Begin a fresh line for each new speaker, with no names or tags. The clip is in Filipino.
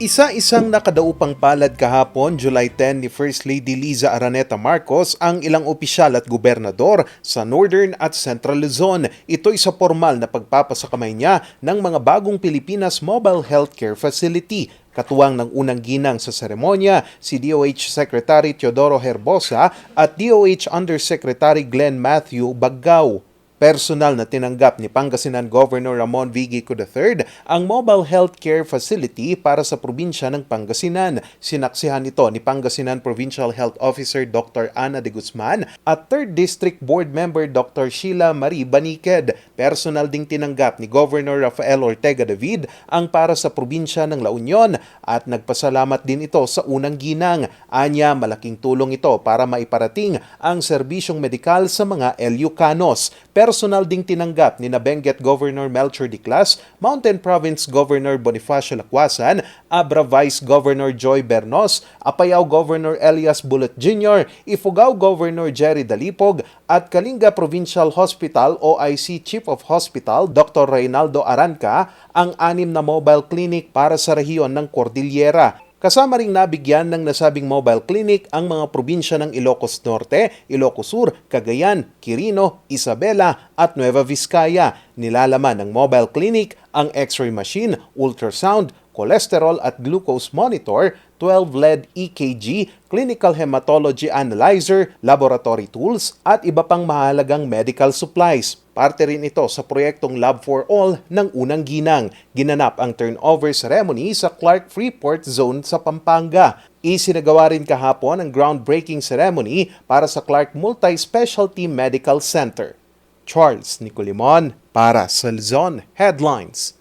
Isa-isang nakadaupang palad kahapon, July 10 ni First Lady Liza Araneta Marcos ang ilang opisyal at gobernador sa Northern at Central Luzon. Ito'y sa formal na pagpapasakamay niya ng mga bagong Pilipinas Mobile Healthcare Facility. Katuwang ng unang ginang sa seremonya, si DOH Secretary Teodoro Herbosa at DOH Undersecretary Glenn Matthew Baggao. Personal na tinanggap ni Pangasinan Governor Ramon V. Gico III ang mobile healthcare facility para sa probinsya ng Pangasinan. Sinaksihan ito ni Pangasinan Provincial Health Officer Dr. Ana de Guzman at 3rd District Board Member Dr. Sheila Marie Baniked. Personal ding tinanggap ni Governor Rafael Ortega David ang para sa probinsya ng La Union at nagpasalamat din ito sa unang ginang. Anya, malaking tulong ito para maiparating ang serbisyong medikal sa mga Eliucanos. Personal ding tinanggap ni Nabenguet Governor Melchor Diclas, Mountain Province Governor Bonifacio Lacwasan, Abra Vice Governor Joy Bernos, Apayao Governor Elias Bullet Jr., Ifugao Governor Jerry Dalipog, at Kalinga Provincial Hospital OIC Chief of Hospital Dr. Reynaldo Aranca ang anim na mobile clinic para sa rehiyon ng Cordillera. Kasama ring nabigyan ng nasabing mobile clinic ang mga probinsya ng Ilocos Norte, Ilocos Sur, Cagayan, Quirino, Isabela at Nueva Vizcaya. Nilalaman ng mobile clinic ang x-ray machine, ultrasound, cholesterol at glucose monitor, 12 lead EKG, clinical hematology analyzer, laboratory tools at iba pang mahalagang medical supplies. Parte rin ito sa proyektong Lab for All ng unang ginang. Ginanap ang turnover ceremony sa Clark Freeport Zone sa Pampanga. Isinagawa rin kahapon ang groundbreaking ceremony para sa Clark Multi-Specialty Medical Center. Charles Nicolimon para sa Luzon Headlines.